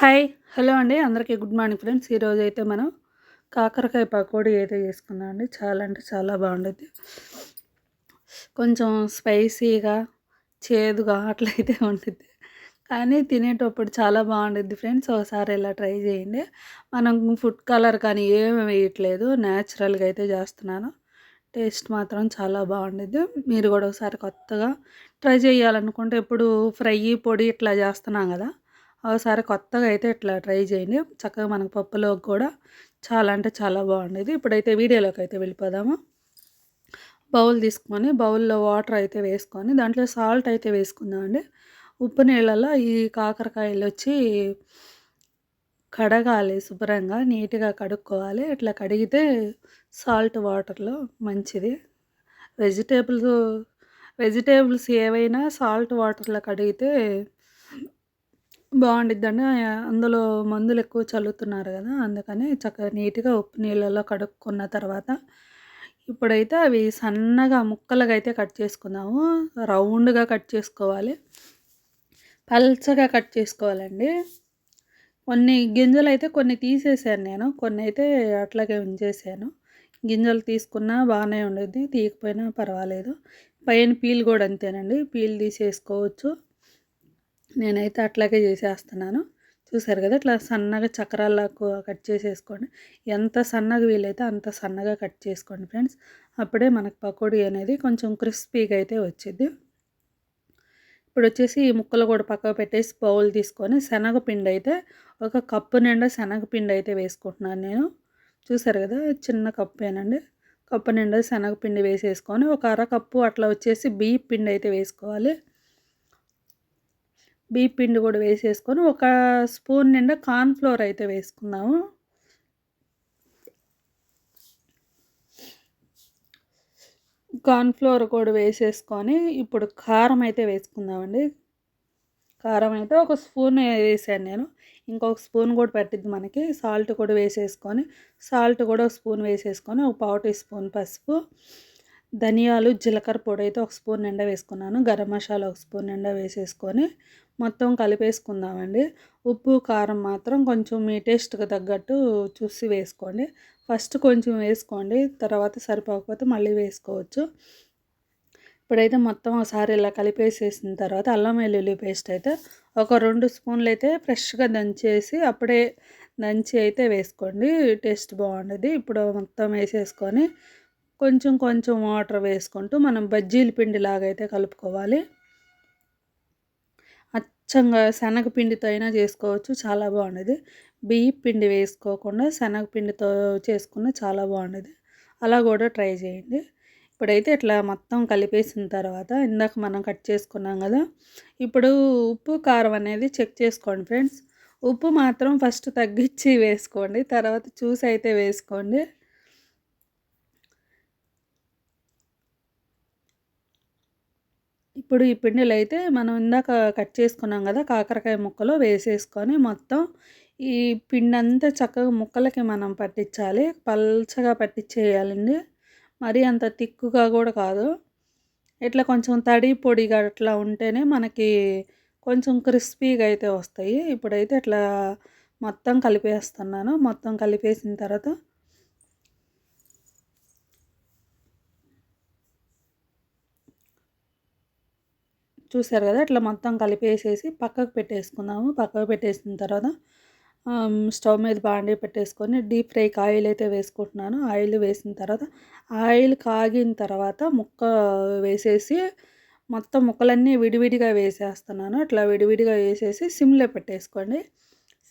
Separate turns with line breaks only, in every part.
Hi hello అండి. అందరికీ good morning friends. ఈరోజు అయితే మనం కాకరకాయ పకోడీ అయితే చేసుకుందాం అండి. చాలా అంటే చాలా బాగుండుద్ది కొంచెం స్పైసీగా చేదుగా అట్లయితే ఉంటుంది కానీ తినేటప్పుడు చాలా బాగుండుద్ది ఫ్రెండ్స్. ఒకసారి ఇలా ట్రై చేయండి. మనం ఫుడ్ కలర్ కానీ ఏమి వేయట్లేదు. న్యాచురల్గా అయితే చేస్తున్నాను. టేస్ట్ మాత్రం చాలా బాగుండుద్ది. మీరు కూడా ఒకసారి కొత్తగా ట్రై చేయాలనుకుంటే ఎప్పుడు ఫ్రై పొడి ఇట్లా చేస్తున్నాం కదా ఒకసారి కొత్తగా అయితే ఇట్లా ట్రై చేయండి. చక్కగా మనకు పప్పులోకి కూడా చాలా అంటే చాలా బాగుండేది. ఇప్పుడైతే వీడియోలోకి అయితే వెళ్ళిపోదాము. బౌల్ తీసుకొని బౌల్లో వాటర్ అయితే వేసుకొని దాంట్లో సాల్ట్ అయితే వేసుకుందామండి. ఉప్పు నీళ్ళల్లో ఈ కాకరకాయలు వచ్చి కడగాలి శుభ్రంగా నీట్గా కడుక్కోవాలి. ఇట్లా కడిగితే సాల్ట్ వాటర్లో మంచిది. వెజిటేబుల్స్ వెజిటేబుల్స్ ఏవైనా సాల్ట్ వాటర్లో కడిగితే బాగుండిద్దండి. అందులో మందులు ఎక్కువ చల్లుతున్నారు కదా అందుకని చక్కగా నీట్గా ఉప్పు నీళ్ళలో కడుక్కున్న తర్వాత ఇప్పుడైతే అవి సన్నగా ముక్కలుగా అయితే కట్ చేసుకుందాము. రౌండ్గా కట్ చేసుకోవాలి. పల్చగా కట్ చేసుకోవాలండి. కొన్ని గింజలు అయితే కొన్ని తీసేసాను నేను కొన్ని అయితే అట్లాగే ఉంచేసాను. గింజలు తీసుకున్నా బాగానే ఉండేది తీయకపోయినా పర్వాలేదు. పైన పీల్ కూడా అంతేనండి పీల్ తీసేసుకోవచ్చు. నేనైతే అట్లాగే చేసేస్తున్నాను. చూసారు కదా ఇట్లా సన్నగా చక్రాలకు కట్ చేసేసుకోండి. ఎంత సన్నగా వీలైతే అంత సన్నగా కట్ చేసుకోండి ఫ్రెండ్స్. అప్పుడే మనకు పకోడీ అనేది కొంచెం క్రిస్పీగా అయితే వచ్చింది ఇప్పుడు వచ్చేసి ఈ ముక్కలు కూడా పక్కకు పెట్టేసి బౌల్ తీసుకొని శనగపిండి అయితే ఒక కప్పు నిండా శనగపిండి అయితే వేసుకుంటున్నాను నేను. చూసారు కదా చిన్న కప్పేనండి. కప్పు నిండా శనగపిండి వేసేసుకొని ఒక అర కప్పు అట్లా వచ్చేసి బియ్య పిండి అయితే వేసుకోవాలి. బీప్ పిండి కూడా వేసేసుకొని ఒక స్పూన్ నిండా కార్న్ఫ్లోర్ అయితే వేసుకుందాము. కార్న్ఫ్లోర్ కూడా వేసేసుకొని ఇప్పుడు కారం అయితే వేసుకుందామండి. కారం అయితే ఒక స్పూన్ వేసాను నేను. ఇంకొక స్పూన్ కూడా పెట్టిద్ది మనకి. సాల్ట్ కూడా వేసేసుకొని సాల్ట్ కూడా ఒక స్పూన్ వేసేసుకొని ఒక పావు టీ స్పూన్ పసుపు ధనియాలు జీలకర్ర పొడి అయితే ఒక స్పూన్ నిండా వేసుకున్నాను. గరం మసాలా ఒక స్పూన్ నిండా వేసేసుకొని మొత్తం కలిపేసుకుందామండి. ఉప్పు కారం మాత్రం కొంచెం మీ టేస్ట్కి తగ్గట్టు చూసి వేసుకోండి. ఫస్ట్ కొంచెం వేసుకోండి తర్వాత సరిపోకపోతే మళ్ళీ వేసుకోవచ్చు. ఇప్పుడైతే మొత్తం ఒకసారి ఇలా కలిపేసేసిన తర్వాత అల్లం వెల్లుల్లి పేస్ట్ అయితే ఒక రెండు స్పూన్లు అయితే ఫ్రెష్గా దంచేసి అప్పుడే దంచి అయితే వేసుకోండి. టేస్ట్ బాగుండేది. ఇప్పుడు మొత్తం వేసేసుకొని కొంచెం కొంచెం వాటర్ వేసుకుంటూ మనం బజ్జీల పిండి లాగా అయితే కలుపుకోవాలి. అచ్చంగా శనగపిండితో అయినా చేసుకోవచ్చు చాలా బాగుండేది. బియ్య పిండి వేసుకోకుండా శనగపిండితో చేసుకున్న చాలా బాగుండేది. అలా కూడా ట్రై చేయండి. ఇప్పుడైతే ఇట్లా మొత్తం కలిపేసిన తర్వాత ఇందాక మనం కట్ చేసుకున్నాం కదా ఇప్పుడు ఉప్పు కారం అనేది చెక్ చేసుకోండి ఫ్రెండ్స్. ఉప్పు మాత్రం ఫస్ట్ తగ్గించి వేసుకోండి తర్వాత చూసి అయితే వేసుకోండి. ఇప్పుడు ఈ పిండిలు అయితే మనం ఇందాక కట్ చేసుకున్నాం కదా కాకరకాయ ముక్కలు వేసేసుకొని మొత్తం ఈ పిండి అంతా చక్కగా ముక్కలకి మనం పట్టించాలి. పల్చగా పట్టించేయాలండి. మరీ అంత తిక్కుగా కూడా కాదు. ఇట్లా కొంచెం తడి పొడిగా అట్లా ఉంటేనే మనకి కొంచెం క్రిస్పీగా అయితే వస్తాయి. ఇప్పుడైతే ఇట్లా మొత్తం కలిపేస్తున్నాను. మొత్తం కలిపేసిన తర్వాత చూసారు కదా ఇట్లా మొత్తం కలిపేసేసి పక్కకు పెట్టేసుకుందాము. పక్కకు పెట్టేసిన తర్వాత స్టవ్ మీద బాండీ పెట్టేసుకొని డీప్ ఫ్రైకి ఆయిల్ అయితే వేసుకుంటున్నాను. ఆయిల్ వేసిన తర్వాత ఆయిల్ కాగిన తర్వాత ముక్క వేసేసి మొత్తం ముక్కలన్నీ విడివిడిగా వేసేస్తున్నాను. అట్లా విడివిడిగా వేసేసి సిమ్లో పెట్టేసుకోండి.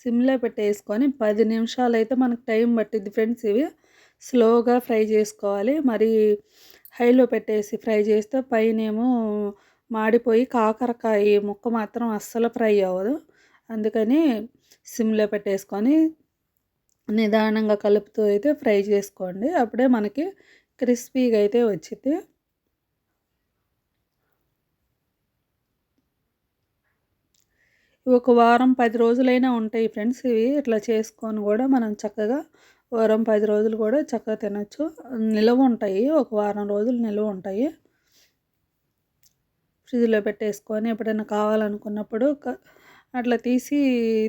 సిమ్లో పెట్టేసుకొని పది నిమిషాలు అయితే మనకు టైం పట్టింది ఫ్రెండ్స్ ఇవి. స్లోగా ఫ్రై చేసుకోవాలి. మరి హైలో పెట్టేసి ఫ్రై చేస్తే పైనేమో మాడిపోయి కాకరకాయ ముక్క మాత్రం అస్సలు ఫ్రై అవ్వదు. అందుకని సిమ్లో పెట్టేసుకొని నిదానంగా కలుపుతూ అయితే ఫ్రై చేసుకోండి. అప్పుడే మనకి క్రిస్పీగా అయితే వచ్చింది ఒక వారం పది రోజులైనా ఉంటాయి ఫ్రెండ్స్ ఇవి. ఇట్లా చేసుకొని కూడా మనం చక్కగా వారం పది రోజులు కూడా చక్కగా తినచ్చు. నిలవ ఉంటాయి. ఒక వారం రోజులు నిలవ ఉంటాయి. ఫ్రిడ్జ్లో పెట్టేసుకొని ఎప్పుడైనా కావాలనుకున్నప్పుడు అట్లా తీసి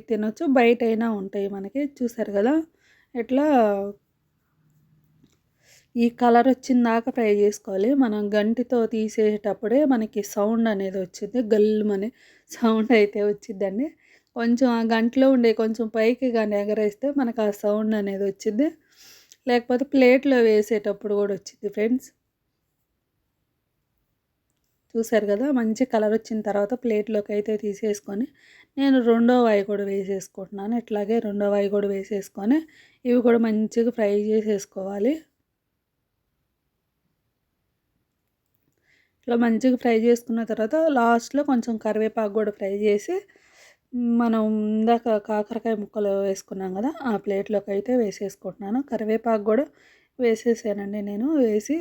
తినొచ్చు. బయట అయినా ఉంటాయి మనకి. చూసారు కదా? ఎట్లా? ఈ కలర్ వచ్చిన దాకా ఫ్రై చేసుకోవాలి. మనం గంటితో తీసేటప్పుడే మనకి సౌండ్ అనేది వచ్చింది. గల్లుమని సౌండ్ అయితే వచ్చిందండి. కొంచెం ఆ గంటలో ఉండే కొంచెం పైకి కానీ ఎగరేస్తే మనకు ఆ సౌండ్ అనేది వచ్చింది. లేకపోతే ప్లేట్లో వేసేటప్పుడు కూడా వచ్చింది ఫ్రెండ్స్. చూసారు కదా మంచి కలర్ వచ్చిన తర్వాత ప్లేట్లోకి అయితే తీసేసుకొని నేను రెండో వాయి కూడా వేసేసుకుంటున్నాను. ఇట్లాగే రెండో వాయి కూడా వేసేసుకొని ఇవి కూడా మంచిగా ఫ్రై చేసేసుకోవాలి. ఇట్లా మంచిగా ఫ్రై చేసుకున్న తర్వాత లాస్ట్లో కొంచెం కరివేపాకు కూడా ఫ్రై చేసి మనం ఇందాక కాకరకాయ ముక్కలు వేసుకున్నాం కదా ఆ ప్లేట్లోకి అయితే వేసేసుకుంటున్నాను. కరివేపాకు కూడా వేసేసానండి నేను వేసి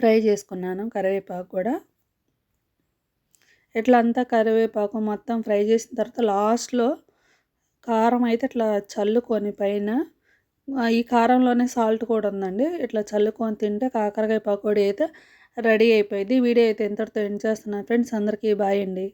ఫ్రై చేసుకున్నాను కరివేపాకు కూడా. ఇట్లా అంతా కరివేపాకు మొత్తం ఫ్రై చేసిన తర్వాత లాస్ట్లో కారం అయితే ఇట్లా చల్లుకొని పైన ఈ కారంలోనే సాల్ట్ కూడా ఉందండి. ఇట్లా చల్లుకొని తింటే కాకరకాయ పకోడీ అయితే రెడీ అయిపోయింది. వీడియో అయితే ఎంతటితో ఎండ్ చేస్తున్నాను. ఫ్రెండ్స్ అందరికీ బాయ్ అండి.